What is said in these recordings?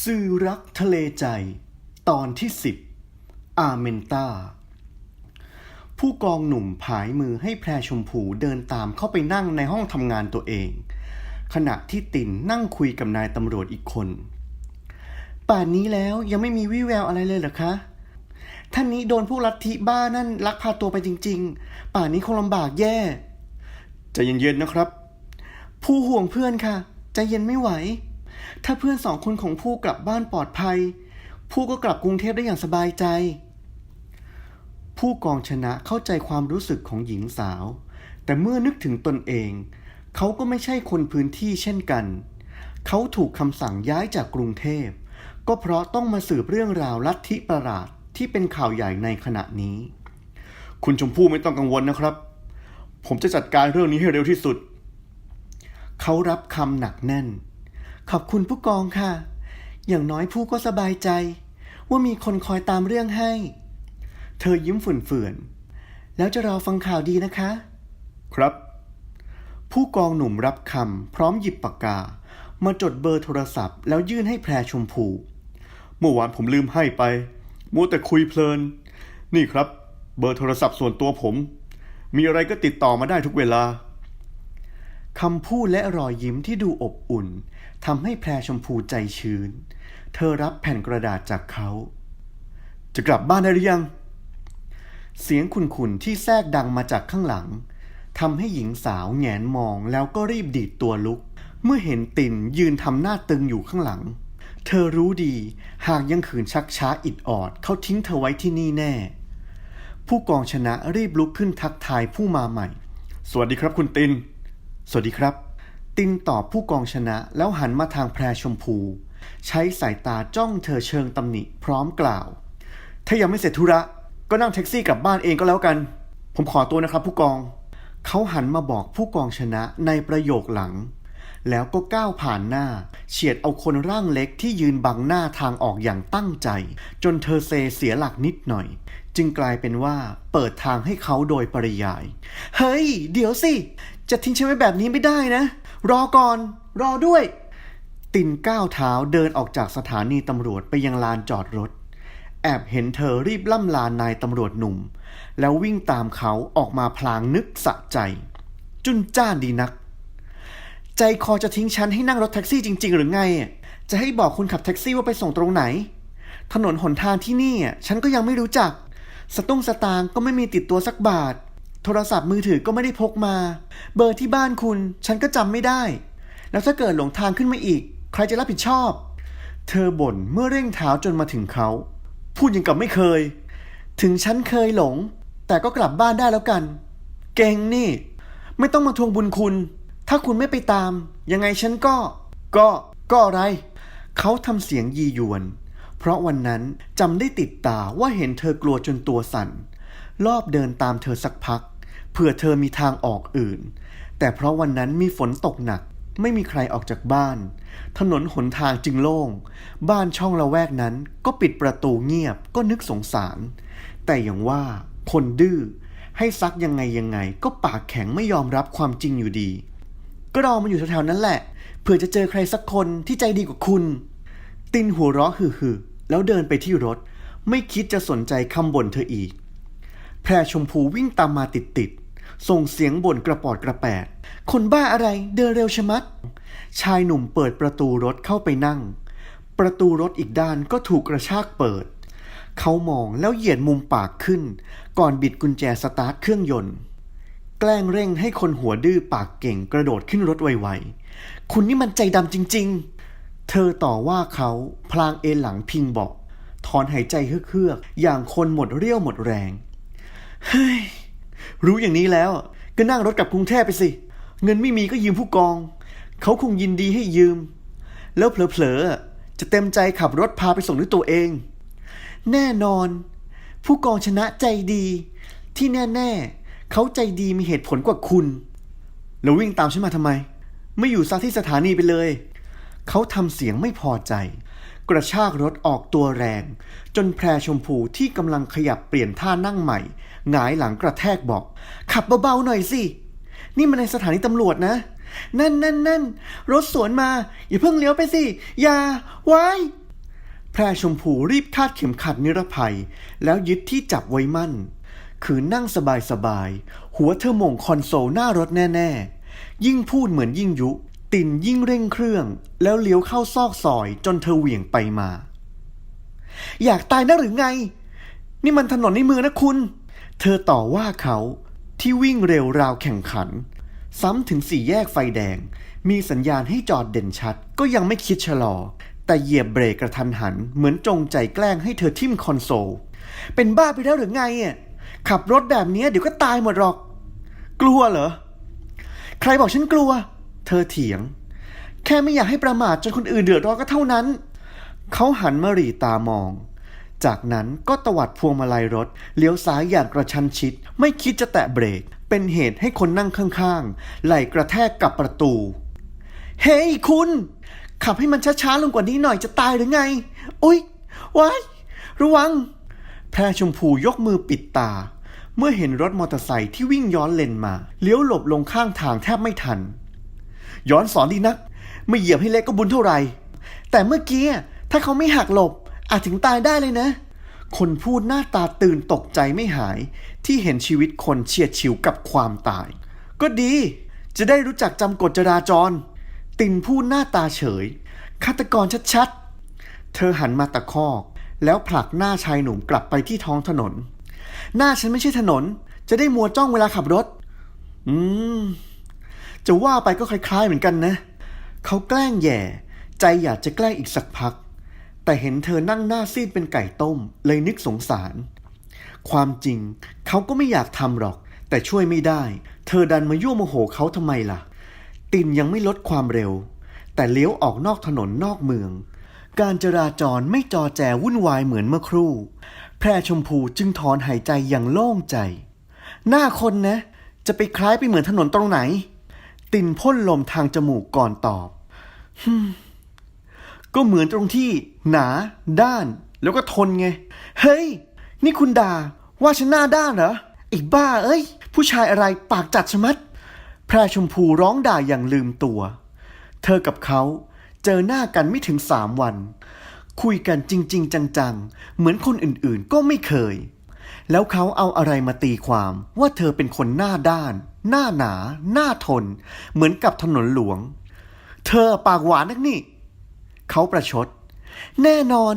สื่อรักทะเลใจ ตอนที่สิบอาเมนตาผู้กองหนุ่มผายมือให้แพรชมพูเดินตามเข้าไปนั่งในห้องทำงานตัวเอง ขณะที่ตินนั่งคุยกับนายตำรวจอีกคน ป่านนี้แล้วยังไม่มีวี่แววอะไรเลยเหรอคะ ท่านนี้โดนพวกลัทธิบ้านั่นลักพาตัวไปจริง ๆ ป่านนี้คงลำบากแย่ใจเย็นๆนะครับ ผู้ห่วงเพื่อนค่ะใจเย็นไม่ไหว ถ้าเพื่อนสองคนของผู้กลับบ้านปลอดภัย ผู้ก็กลับกรุงเทพได้อย่างสบายใจ ผู้กองชนะเข้าใจความรู้สึกของหญิงสาว แต่เมื่อนึกถึงตนเอง เขาก็ไม่ใช่คนพื้นที่เช่นกัน เขาถูกคำสั่งย้ายจากกรุงเทพ ก็เพราะต้องมาสืบเรื่องราวลัทธิประหลาดที่เป็นข่าวใหญ่ในขณะนี้ คุณชมพู่ไม่ต้องกังวลนะครับ ผมจะจัดการเรื่องนี้ให้เร็วที่สุด เขารับคำหนักแน่น ขอบคุณผู้กองค่ะ อย่างน้อยผู้ก็สบายใจ ว่ามีคนคอยตามเรื่องให้ เธอยิ้มฝืนๆแล้วจะรอฟังข่าวดีนะคะ ครับ ผู้กองหนุ่มรับคำพร้อมหยิบปากกา มาจดเบอร์โทรศัพท์ แล้วยื่นให้แพรชมพู เมื่อวานผมลืมให้ไป มัวแต่คุยเพลิน นี่ครับ เบอร์โทรศัพท์ส่วนตัวผม มีอะไรก็ติดต่อมาได้ทุกเวลา คำพูดและรอยยิ้มที่ดูอบอุ่นทำให้แพรชมพูใจชื้น เธอรับแผ่นกระดาษจากเขา จะกลับบ้านได้หรือยัง เสียงขุนๆที่แทรกดังมาจากข้างหลังทำให้หญิงสาวแงนมองแล้วก็รีบดีดตัวลุก เมื่อเห็นตินยืนทำหน้าตึงอยู่ข้างหลัง เธอรู้ดีหากยังขืนชักช้าอิดออดเขาทิ้งเธอไว้ที่นี่แน่ ผู้กองชนะรีบลุกขึ้นทักทายผู้มาใหม่ สวัสดีครับคุณติน สวัสดีครับ ตินตอบผู้กองชนะแล้วหันมาทางแพรชมพู ใช้สายตาจ้องเธอเชิงตำหนิพร้อมกล่าว ถ้ายังไม่เสร็จธุระ ก็นั่งแท็กซี่กลับบ้านเองก็แล้วกัน ผมขอตัวนะครับผู้กอง เขาหันมาบอกผู้กองชนะในประโยคหลัง แล้วก็ก้าวผ่านหน้า เฉียดเอาคนร่างเล็กที่ยืนบังหน้าทางออกอย่างตั้งใจ จนเธอเซเสียหลักนิดหน่อย จึงกลายเป็นว่าเปิดทางให้เขาโดยปริยาย เฮ้ย เดี๋ยวสิ จะทิ้งฉันไว้แบบนี้ไม่ได้นะ รอก่อน รอด้วย ตินก้าวเท้าเดินออกจากสถานีตำรวจไปยังลานจอดรถ แอบเห็นเธอรีบล่ำลานายตำรวจหนุ่ม แล้ววิ่งตามเขาออกมาพลางนึกสะใจ จุนจ้านดีนัก ใจคอจะทิ้งฉันให้นั่งรถแท็กซี่จริง ๆ หรือไง จะให้บอกคนขับแท็กซี่ว่าไปส่งตรงไหน ถนนหนทางที่นี่ฉันก็ยังไม่รู้จัก สตุ้งสตางก็ไม่มีติดตัวสักบาท โทรศัพท์มือถือก็ไม่ได้พกมา เบอร์ที่บ้านคุณ ฉันก็จำไม่ได้ แล้วถ้าเกิดหลงทางขึ้นมาอีก ใครจะรับผิดชอบ เธอบ่นเมื่อเร่งเท้าจนมาถึงเขา พูดยังกับไม่เคย ถึงฉันเคยหลง แต่ก็กลับบ้านได้แล้วกัน เก่งนี่ ไม่ต้องมาทวงบุญคุณ ถ้าคุณไม่ไปตาม ยังไงฉันก็ ก็ ก็อะไร เขาทำเสียงยียวน เพราะวันนั้นจำได้ติดตาว่าเห็นเธอกลัวจนตัวสั่น รอบเดินตามเธอสักพัก เผื่อเธอมีทางออกอื่น แต่เพราะวันนั้นมีฝนตกหนัก ไม่มีใครออกจากบ้าน ถนนหนทางจึงโล่ง บ้านช่องละแวกนั้นก็ปิดประตูเงียบก็นึกสงสาร แต่อย่างว่าคนดื้อให้ซักยังไงยังไง ก็ปากแข็งไม่ยอมรับความจริงอยู่ดี ก็รอมาอยู่แถวๆนั้นแหละ เผื่อจะเจอใครสักคนที่ใจดีกว่าคุณ ตินหัวเราะฮือๆ แล้วเดินไปที่รถ ไม่คิดจะสนใจคำบ่นเธออีก แพรชมพูวิ่งตามมาติดๆ ส่งเสียงบ่นกระปอดกระแปด คนบ้าอะไรเดินเร็วชะมัด ชายหนุ่มเปิดประตูรถเข้าไปนั่ง ประตูรถอีกด้านก็ถูกกระชากเปิด เขามองแล้วเหยียดมุมปากขึ้น ก่อนบิดกุญแจสตาร์ทเครื่องยนต์ แกล้งเร่งให้คนหัวดื้อปากเก่งกระโดดขึ้นรถไวๆ คุณนี่มันใจดำจริง ๆ เธอต่อว่าเขาพลางเอนหลังพิงเบาะถอนหายใจเฮือกๆอย่างคนหมดเรี่ยวหมดแรง เฮ้ย รู้อย่างนี้แล้ว ก็นั่งรถกลับกรุงเทพไปสิ เงินไม่มีก็ยืมผู้กอง เขาคงยินดีให้ยืม แล้วเผลอๆ จะเต็มใจขับรถพาไปส่งด้วยตัวเอง แน่นอน ผู้กองชนะใจดี ที่แน่ๆ เขาใจดีมีเหตุผลกว่าคุณ แล้ววิ่งตามฉันมาทำไม ไม่อยู่ซะที่สถานีไปเลย เขาทำเสียงไม่พอใจ กระชากรถออกตัวแรง จนแพรชมพูที่กำลังขยับเปลี่ยนท่านั่งใหม่หงายหลังกระแทกบอก ขับเบาๆหน่อยสิ นี่มันในสถานีตำรวจนะ นั่นนั่นนั่นรถสวนมา อย่าเพิ่งเลี้ยวไปสิ อย่าไว้แพรชมพูรีบคาดเข็มขัดนิรภัย แล้วยึดที่จับไว้มั่น คือนั่งสบายๆ หัวเธอมงคอนโซลหน้ารถแน่ ๆ ยิ่งพูดเหมือนยิ่งยุ ตินยิ่งเร่งเครื่อง แล้วเลี้ยวเข้าซอกซอยจนเธอเหวี่ยงไปมา อยากตายนะหรือไง นี่มันถนนในเมืองนะคุณ เธอต่อว่าเขาที่วิ่งเร็วราวแข่งขัน ซ้ำถึงสี่แยกไฟแดง มีสัญญาณให้จอดเด่นชัด ก็ยังไม่คิดชะลอ แต่เหยียบเบรกกระทันหัน เหมือนจงใจแกล้งให้เธอทิ่มคอนโซล เป็นบ้าไปแล้วหรือไงอะขับรถแบบนี้เดี๋ยวก็ตายหมดหรอก กลัวเหรอ ใครบอกฉันกลัว เธอเถียง แค่ไม่อยากให้ประมาทจนคนอื่นเดือดร้อนก็เท่านั้น เขาหันมาหรีตามอง จากนั้นก็ตวัดพวงมาลัยรถ เลี้ยวซ้ายอย่างกระชันชิด ไม่คิดจะแตะเบรก เป็นเหตุให้คนนั่งข้างๆ ไหลกระแทกกับประตู เฮ้ยคุณ ขับให้มันช้าๆลงกว่านี้หน่อยจะตายหรือไง อุ๊ยว้ายระวัง แพรชมพูยกมือปิดตา เมื่อเห็นรถมอเตอร์ไซค์ที่วิ่งย้อนเลนมา เลี้ยวหลบลงข้างทางแทบไม่ทัน ย้อนสอนดีนัก ไม่เหยียบให้เล็กก็บุญเท่าไหร่ แต่เมื่อกี้ถ้าเขาไม่หักหลบ อาจถึงตายได้เลยนะ คนพูดหน้าตาตื่นตกใจไม่หาย ที่เห็นชีวิตคนเฉียดฉิวกับความตาย ก็ดี จะได้รู้จักจำกฎจราจร ตินพูดหน้าตาเฉยฆาตกรชัดๆ เธอหันมาตะคอกแล้วผลักหน้าชายหนุ่มกลับไปที่ท้องถนน หน้าฉันไม่ใช่ถนน จะได้มัวจ้องเวลาขับรถ อืม จะว่าไปก็คล้ายๆเหมือนกันนะ เขาแกล้งแย่ ใจอยากจะแกล้งอีกสักพัก แต่เห็นเธอนั่งหน้าซีดเป็นไก่ต้ม เลยนึกสงสาร ความจริงเขาก็ไม่อยากทำหรอก แต่ช่วยไม่ได้ เธอดันมายั่วโมโหเขาทำไมล่ะ ตินยังไม่ลดความเร็ว แต่เลี้ยวออกนอกถนนนอกเมือง การจราจรไม่จอแจวุ่นวายเหมือนเมื่อครู่ แพรชมพูจึงถอนหายใจอย่างโล่งใจ หน้าคนนะ จะไปคล้ายไปเหมือนถนนตรงไหน ตินพ่นลมทางจมูกก่อนตอบก็เหมือนตรงที่ หนา ด้าน แล้วก็ทนไง เฮ้ย นี่คุณด่า ว่าฉันหน้าด้านเหรอไอ้บ้าเอ้ย ผู้ชายอะไรปากจัดชะมัด แพรชมพูร้องด่าอย่างลืมตัว เธอกับเขาเจอหน้ากันไม่ถึงสามวัน คุยกันจริง ๆ จัง ๆ เหมือนคนอื่นๆก็ไม่เคย แล้วเขาเอาอะไรมาตีความว่าเธอเป็นคนหน้าด้าน หน้าหนา หน้าทน เหมือนกับถนนหลวง เธอปากหวานนักนี่ เขาประชด แน่นอน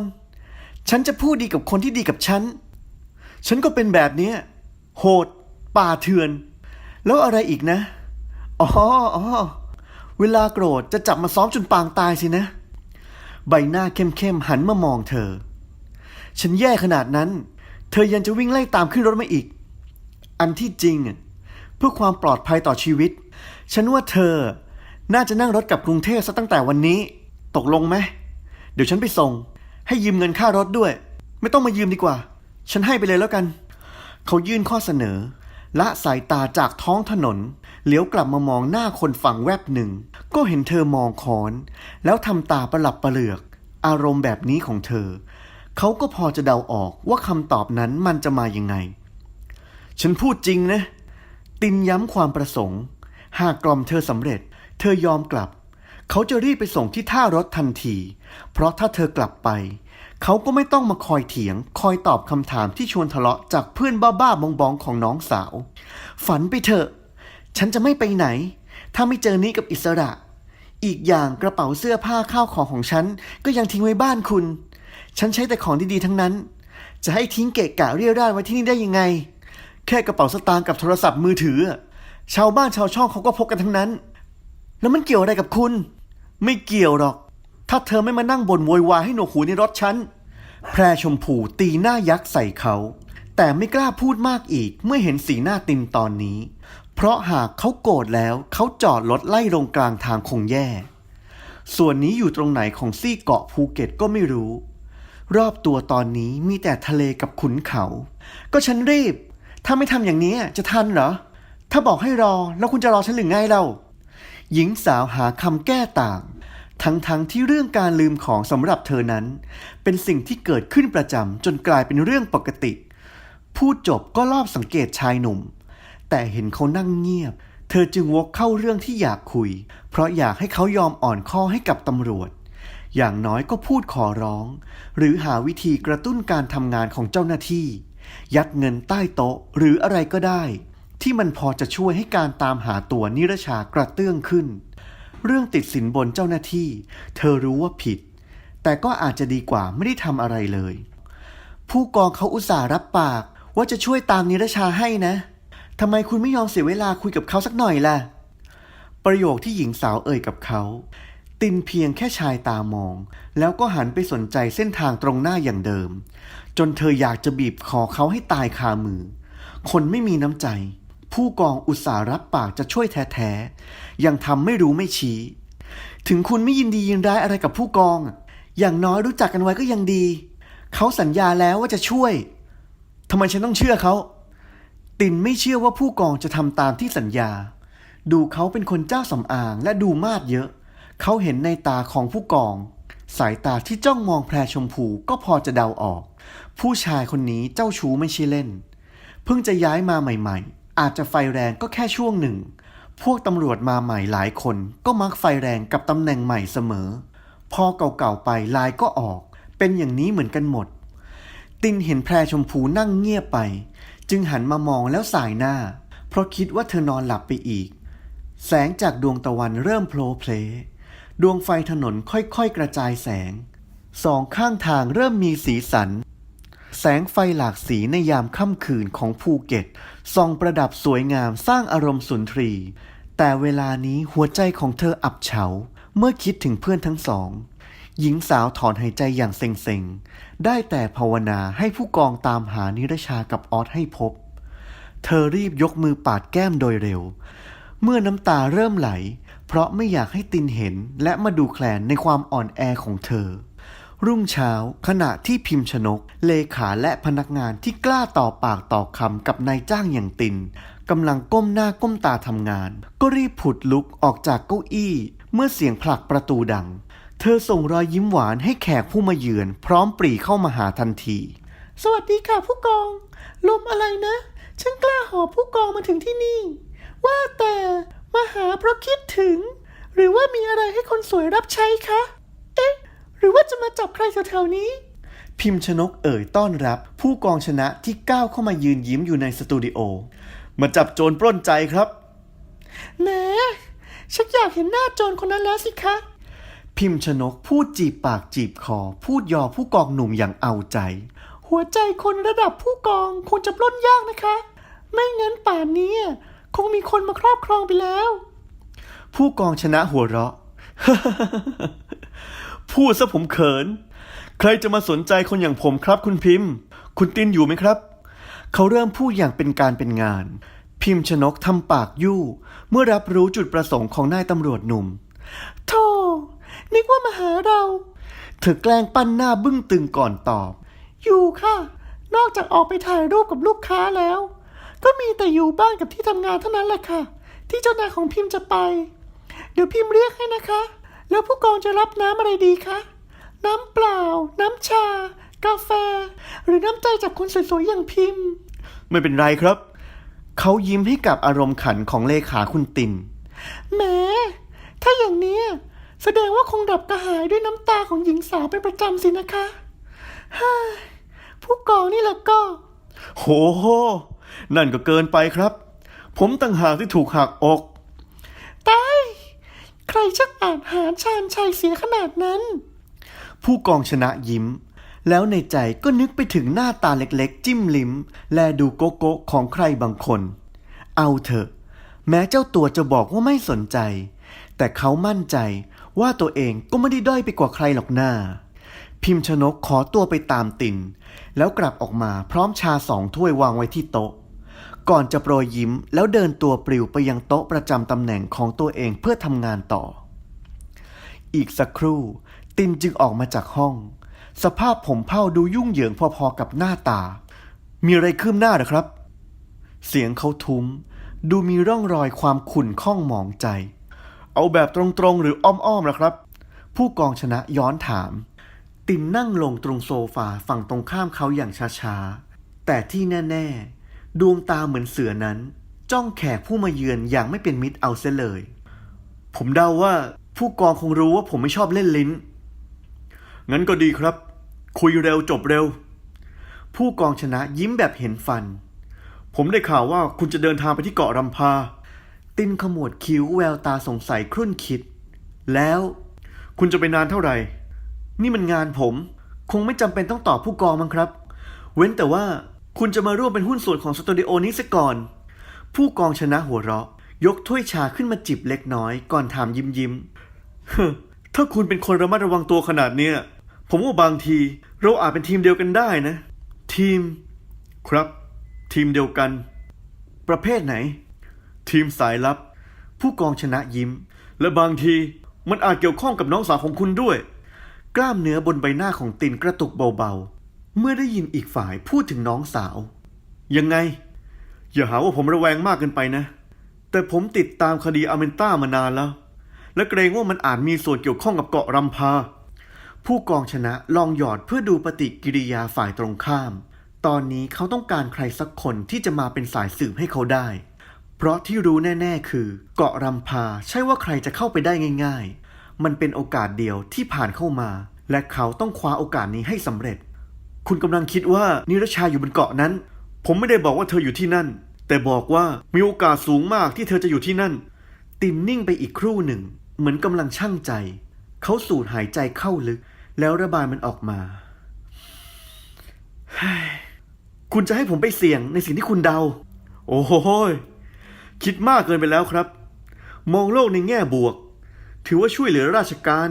ฉันจะพูดดีกับคนที่ดีกับฉัน ฉันก็เป็นแบบนี้ โหด ป่าเถื่อน แล้วอะไรอีกนะ อ๋ออ๋อเวลาโกรธจะจับมาซ้อมจนปางตายสินะ ใบหน้าเข้มๆหันมามองเธอ ฉันแย่ขนาดนั้น เธอยังจะวิ่งไล่ตามขึ้นรถมาอีก อันที่จริงอะ พื่อความปลอดภัยต่อชีวิต ฉันว่าเธอ น่าจะนั่งรถกลับกรุงเทพซะตั้งแต่วันนี้ ตกลงไหม เดี๋ยวฉันไปส่ง ให้ยืมเงินค่ารถด้วย ไม่ต้องมายืมดีกว่า ฉันให้ไปเลยแล้วกัน เขายื่นข้อเสนอ ละสายตาจากท้องถนนเหลียวกลับมามองหน้าคนฝั่งแวบหนึ่ง ก็เห็นเธอมองคอน แล้วทำตาประหลับประเหลือก อารมณ์แบบนี้ของเธอ เขาก็พอจะเดาออกว่าคำตอบนั้นมันจะมายังไง ฉันพูดจริงนะ ตินย้ำความประสงค์ หากกล่อมเธอสำเร็จ เธอยอมกลับ เขาจะรีบไปส่งที่ท่ารถทันที เพราะถ้าเธอกลับไป เขาก็ไม่ต้องมาคอยเถียง คอยตอบคำถามที่ชวนทะเลาะจากเพื่อนบ้าๆบองๆของน้องสาว ฝันไปเถอะ ฉันจะไม่ไปไหน ถ้าไม่เจอนี้กับอิสระ อีกอย่างกระเป๋าเสื้อผ้าข้าวของของฉันก็ยังทิ้งไว้บ้านคุณ ฉันใช้แต่ของดีๆทั้งนั้น จะให้ทิ้งเกะกะเรี่ยราดไว้ที่นี่ได้ยังไง แค่กระเป๋าสตางค์กับโทรศัพท์มือถือ ชาวบ้านชาวช่องเขาก็พกกันทั้งนั้น แล้วมันเกี่ยวอะไรกับคุณ ไม่เกี่ยวหรอก ถ้าเธอไม่มานั่งบ่นโวยวายให้หนวกหูในรถฉันแพรชมพูตีหน้ายักษ์ใส่เขา แต่ไม่กล้าพูดมากอีกเมื่อเห็นสีหน้าตินตอนนี้ เพราะหากเขาโกรธแล้วเขาจอดรถไล่ลงกลางทางคงแย่ ส่วนนี้อยู่ตรงไหนของซี่เกาะภูเก็ตก็ไม่รู้ รอบตัวตอนนี้มีแต่ทะเลกับขุนเขา ก็ฉันรีบ ถ้าไม่ทำอย่างนี้จะทันเหรอ ถ้าบอกให้รอแล้วคุณจะรอฉันหรือไงเรา หญิงสาวหาคำแก้ต่าง ทั้งๆทที่เรื่องการลืมของสำหรับเธอนั้น เป็นสิ่งที่เกิดขึ้นประจำจนกลายเป็นเรื่องปกติ พูดจบก็รอบสังเกตชายหนุ่ม แต่เห็นเขานั่งเงียบ เธอจึงวกเข้าเรื่องที่อยากคุย เพราะอยากให้เขายอมอ่อนข้อให้กับตำรวจอย่างน้อยก็พูดขอร้อง หรือหาวิธีกระตุ้นการทำงานของเจ้าหน้าที่ ยัดเงินใต้โต๊ะหรืออะไรก็ได้ ที่มันพอจะช่วยให้การตามหาตัวนิรชากระเตื้องขึ้น เรื่องติดสินบนเจ้าหน้าที่ เธอรู้ว่าผิด แต่ก็อาจจะดีกว่าไม่ได้ทำอะไรเลย ผู้กองเขาอุตส่าห์รับปากว่าจะช่วยตามนิรชาให้นะทำไมคุณไม่ยอมเสียเวลาคุยกับเขาสักหน่อยล่ะ ประโยคที่หญิงสาวเอ่ยกับเขา ตินเพียงแค่ชายตามอง แล้วก็หันไปสนใจเส้นทางตรงหน้าอย่างเดิม จนเธออยากจะบีบคอเขาให้ตายคามือ คนไม่มีน้ำใจ ผู้กองอุตส่าห์รับปากจะช่วยแท้ๆ ยังทำไม่รู้ไม่ชี้ ถึงคุณไม่ยินดียินร้ายอะไรกับผู้กองอะอย่างน้อยรู้จักกันไว้ก็ยังดี เขาสัญญาแล้วว่าจะช่วยทำไมฉันต้องเชื่อเขา ตินไม่เชื่อว่าผู้กองจะทำตามที่สัญญา ดูเขาเป็นคนเจ้าสำอางและดูมาดเยอะ เขาเห็นในตาของผู้กอง สายตาที่จ้องมองแพรชมพูก็พอจะเดาออก ผู้ชายคนนี้เจ้าชู้ไม่ใช่เล่น เพิ่งจะย้ายมาใหม่ๆ อาจจะไฟแรงก็แค่ช่วงหนึ่ง พวกตำรวจมาใหม่หลายคนก็มักไฟแรงกับตำแหน่งใหม่เสมอ พอเก่าๆไปลายก็ออก เป็นอย่างนี้เหมือนกันหมด ตินเห็นแพรชมพูนั่งเงียบไป จึงหันมามองแล้วสายหน้า เพราะคิดว่าเธอนอนหลับไปอีก แสงจากดวงตะวันเริ่มโผล่เพล ดวงไฟถนนค่อยๆกระจายแสง สองข้างทางเริ่มมีสีสัน แสงไฟหลากสีในยามค่ำคืนของภูเก็ตส่องประดับสวยงามสร้างอารมณ์สุนทรี แต่เวลานี้หัวใจของเธออับเฉา เมื่อคิดถึงเพื่อนทั้งสอง หญิงสาวถอนหายใจอย่างเซ็งๆ ได้แต่ภาวนาให้ผู้กองตามหานิรชากับออสให้พบ เธอรีบยกมือปาดแก้มโดยเร็ว เมื่อน้ำตาเริ่มไหล เพราะไม่อยากให้ตินเห็นและมาดูแคลนในความอ่อนแอของเธอ รุ่งเช้าขณะที่พิมพ์ชนก เลขาและพนักงานที่กล้าต่อปากต่อคำกับนายจ้างอย่างตินกำลังก้มหน้าก้มตาทำงาน ก็รีบผุดลุกออกจากเก้าอี้ เมื่อเสียงผลักประตูดัง เธอส่งรอยยิ้มหวานให้แขกผู้มาเยือน พร้อมปรีเข้ามาหาทันที สวัสดีค่ะผู้กอง ลมอะไรนะ ฉันกล้าหอบผู้กองมาถึงที่นี่ ว่าแต่ มาหาเพราะคิดถึง หรือว่ามีอะไรให้คนสวยรับใช้คะ เอ๊ะ หรือว่าจะมาจับใครแถวๆนี้ พิมพ์ชนกเอ่ยต้อนรับ ผู้กองชนะที่ก้าวเข้ามายืนยิ้มอยู่ในสตูดิโอ มาจับโจรปล้นใจครับแหมฉันอยากเห็นหน้าโจรคนนั้นแล้วสิคะ พิมพ์ชนกพูดจีบปากจีบคอ พูดยอผู้กองหนุ่มอย่างเอาใจ หัวใจคนระดับผู้กองคงจะปล้นยากนะคะ ไม่งั้นป่านนี้ คงมีคนมาครอบครองไปแล้ว ผู้กองชนะหัวเราะ พูดซะผมเขิน ใครจะมาสนใจคนอย่างผมครับคุณพิมพ์ คุณตินอยู่ไหมครับ เขาเริ่มพูดอย่างเป็นการเป็นงาน พิมพ์ชนกทำปากยู่ เมื่อรับรู้จุดประสงค์ของนายตำรวจหนุ่มโธ่นึกว่ามาหาเรา เธอแกล้งปั้นหน้าบึ้งตึงก่อนตอบ อยู่ค่ะ นอกจากออกไปถ่ายรูปกับลูกค้าแล้ว ก็มีแต่อยู่บ้านกับที่ทำงานเท่านั้นแหละค่ะ ที่เจ้านายของพิมพ์จะไป เดี๋ยวพิมพ์เรียกให้นะคะ แล้วผู้กองจะรับน้ำอะไรดีคะ น้ำเปล่า น้ำชา กาแฟ หรือน้ำใจจากคนสวยๆอย่างพิมพ์ ไม่เป็นไรครับ เขายิ้มให้กับอารมณ์ขันของเลขาคุณตินแหมถ้าอย่างนี้แสดงว่าคงดับกระหายด้วยน้ำตาของหญิงสาวเป็นประจำสินะคะฮ่าผู้กองนี่แหละก็ โห นั่นก็เกินไปครับ ผมต่างหากที่ถูกหักอกตายใครชักอ่านหารชาญชัยเสียขนาดนั้น ผู้กองชนะยิ้ม แล้วในใจก็นึกไปถึงหน้าตาเล็กๆ จิ้มลิ้ม และดูโกโก้ของใครบางคน เอาเถอะ แม้เจ้าตัวจะบอกว่าไม่สนใจ แต่เขามั่นใจว่าตัวเองก็ไม่ได้ด้อยไปกว่าใครหรอกหน้า พิมพ์ชนกขอตัวไปตามตินแล้วกลับออกมาพร้อมชาสองถ้วยวางไว้ที่โต๊ะ ก่อนจะโปรยยิ้มแล้วเดินตัวปลิวไปยังโต๊ะประจำตำแหน่งของตัวเองเพื่อทำงานต่อ อีกสักครู่ ตินจึงออกมาจากห้อง สภาพผมเผ้าดูยุ่งเหยิงพอๆกับหน้าตา มีอะไรคืบหน้าหรอครับ เสียงเขาทุ้ม ดูมีร่องรอยความขุ่นข้องหมองใจ เอาแบบตรงๆหรืออ้อมๆนะครับ ผู้กองชนะย้อนถาม ตินนั่งลงตรงโซฟาฝั่งตรงข้ามเขาอย่างช้าๆแต่ที่แน่ๆ ดวงตาเหมือนเสือนั้น จ้องแขกผู้มาเยือนอย่างไม่เป็นมิตรเอาเสียเลย ผมเดาว่าผู้กองคงรู้ว่าผมไม่ชอบเล่นลิ้น งั้นก็ดีครับ คุยเร็วจบเร็ว ผู้กองชนะยิ้มแบบเห็นฟัน ผมได้ข่าวว่าคุณจะเดินทางไปที่เกาะรำพา ตินขมวดคิ้วแววตาสงสัยครุ่นคิด แล้วคุณจะไปนานเท่าไหร่ นี่มันงานผม คงไม่จำเป็นต้องตอบผู้กองมั้งครับ เว้นแต่ว่า คุณจะมาร่วมเป็นหุ้นส่วนของสตูดิโอนี้ซะก่อน ผู้กองชนะหัวเราะ ยกถ้วยชาขึ้นมาจิบเล็กน้อยก่อนถามยิ้มยิ้มเฮ้อถ้าคุณเป็นคนระมัดระวังตัวขนาดเนี้ยผมว่าบางที เราอาจเป็นทีมเดียวกันได้นะ ทีม ครับ ทีมเดียวกัน ประเภทไหน ทีมสายลับ ผู้กองชนะยิ้ม และบางทีมันอาจเกี่ยวข้องกับน้องสาวของคุณด้วย กล้ามเนื้อบนใบหน้าของตินกระตุกเบาๆ เมื่อได้ยินอีกฝ่ายพูดถึงน้องสาว ยังไง อย่าหาว่าผมระแวงมากเกินไปนะ แต่ผมติดตามคดีอเมนต้ามานานแล้ว และเกรงว่ามันอาจมีส่วนเกี่ยวข้องกับเกาะรำพา ผู้กองชนะลองหยอดเพื่อดูปฏิกิริยาฝ่ายตรงข้าม ตอนนี้เขาต้องการใครสักคนที่จะมาเป็นสายสืบให้เขาได้ เพราะที่รู้แน่ ๆ คือ เกาะรำพาใช่ว่าใครจะเข้าไปได้ง่าย ๆ มันเป็นโอกาสเดียวที่ผ่านเข้ามา และเขาต้องคว้าโอกาสนี้ให้สำเร็จ คุณกำลังคิดว่านิรชาอยู่บนเกาะนั้น ผมไม่ได้บอกว่าเธออยู่ที่นั่น แต่บอกว่ามีโอกาสสูงมากที่เธอจะอยู่ที่นั่น ตินนิ่งไปอีกครู่หนึ่ง เหมือนกำลังชั่งใจ เขาสูดหายใจเข้าลึก แล้วระบายมันออกมา คุณจะให้ผมไปเสี่ยงในสิ่งที่คุณเดา โอ้โหคิดมากเกินไปแล้วครับ มองโลกในแง่บวก ถือว่าช่วยเหลือราชการ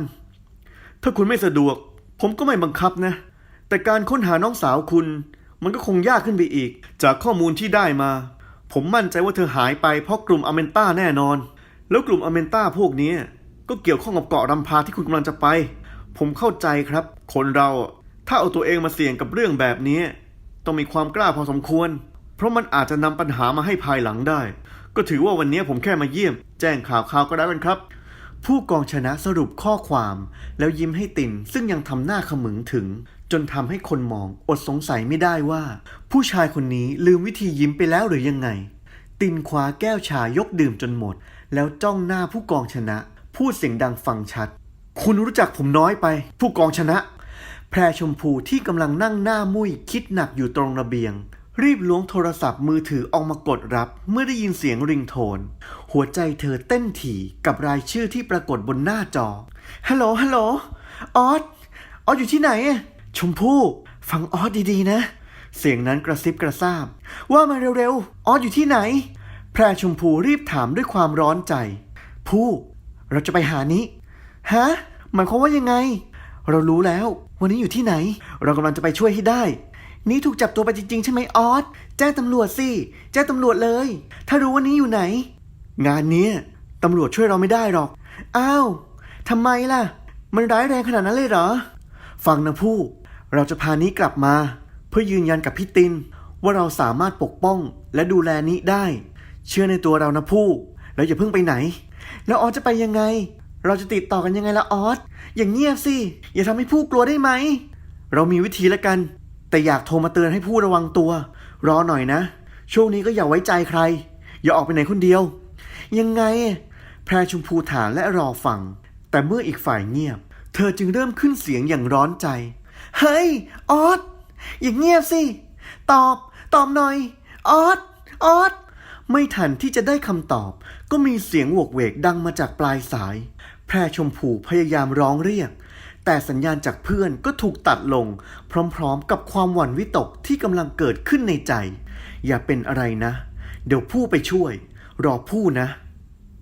ถ้าคุณไม่สะดวก ผมก็ไม่บังคับนะ แต่การค้นหาน้องสาวคุณ มันก็คงยากขึ้นไปอีก จากข้อมูลที่ได้มา ผมมั่นใจว่าเธอหายไปเพราะกลุ่มอเมนต้าแน่นอน แล้วกลุ่มอเมนต้าพวกนี้ก็เกี่ยวข้องกับเกาะรำพาที่คุณกำลังจะไป ผมเข้าใจครับ คนเราถ้าเอาตัวเองมาเสี่ยงกับเรื่องแบบนี้ ต้องมีความกล้าพอสมควร เพราะมันอาจจะนำปัญหามาให้ภายหลังได้ ก็ถือว่าวันนี้ผมแค่มาเยี่ยม แจ้งข่าวข่าวก็ได้กันครับ ผู้กองชนะสรุปข้อความ แล้วยิ้มให้ตินซึ่งยังทำหน้าขมึงถึง จนทำให้คนมองอดสงสัยไม่ได้ว่า ผู้ชายคนนี้ลืมวิธียิ้มไปแล้วหรือยังไง ตินคว้าแก้วชายกดื่มจนหมด แล้วจ้องหน้าผู้กองชนะ พูดเสียงดังฟังชัด คุณรู้จักผมน้อยไป ผู้กองชนะ แพรชมพูที่กำลังนั่งหน้ามุ้ยคิดหนักอยู่ตรงระเบียง รีบล้วงโทรศัพท์มือถือออกมากดรับ เมื่อได้ยินเสียงริงโทน หัวใจเธอเต้นถี่กับรายชื่อที่ปรากฏบนหน้าจอฮัลโหลฮัลโหลออสออสอยู่ที่ไหนอะชมพู่ ฟังออสดีๆนะ เสียงนั้นกระซิบกระซาบ ว่ามาเร็วๆออสอยู่ที่ไหน แพรชมพูรีบถามด้วยความร้อนใจ ผู้เราจะไปหานี้ฮะหมายความว่ายังไง เรารู้แล้ว วันนี้อยู่ที่ไหน เรากำลังจะไปช่วยให้ได้ นี่ถูกจับตัวไปจริงๆ ใช่ไหมออสแจ้งตำรวจสิ แจ้งตำรวจเลย ถ้ารู้ว่านี้อยู่ไหน งานนี้ตำรวจช่วยเราไม่ได้หรอก อ้าวทำไมล่ะ มันร้ายแรงขนาดนั้นเลยเหรอ ฟังนะผู้ เราจะพานี้กลับมา เพื่อยืนยันกับพี่ติน ว่าเราสามารถปกป้องและดูแลนี้ได้ เชื่อในตัวเรานะผู้ แล้วอย่าเพิ่งไปไหน แล้วออสจะไปยังไง เราจะติดต่อกันยังไงละออสอย่างเงียบสิ อย่าทำให้ผู้กลัวได้ไหม เรามีวิธีละกัน แต่อยากโทรมาเตือนให้ผู้ระวังตัว รอหน่อยนะ ช่วงนี้ก็อย่าไว้ใจใคร อย่าออกไปไหนคนเดียว ยังไง แพรชมพูถามและรอฟัง แต่เมื่ออีกฝ่ายเงียบ เธอจึงเริ่มขึ้นเสียงอย่างร้อนใจ เฮ้ย ออสอย่างเงียบสิ ตอบ ตอบหน่อย ออสออสไม่ทันที่จะได้คำตอบ ก็มีเสียงโวกเวกดังมาจากปลายสาย แพรชมพูพยายามร้องเรียก แต่สัญญาณจากเพื่อนก็ถูกตัดลง พร้อมๆ กับความหวั่นวิตกที่กำลังเกิดขึ้นในใจ อย่าเป็นอะไรนะ เดี๋ยวผู้ไปช่วย รอผู้นะ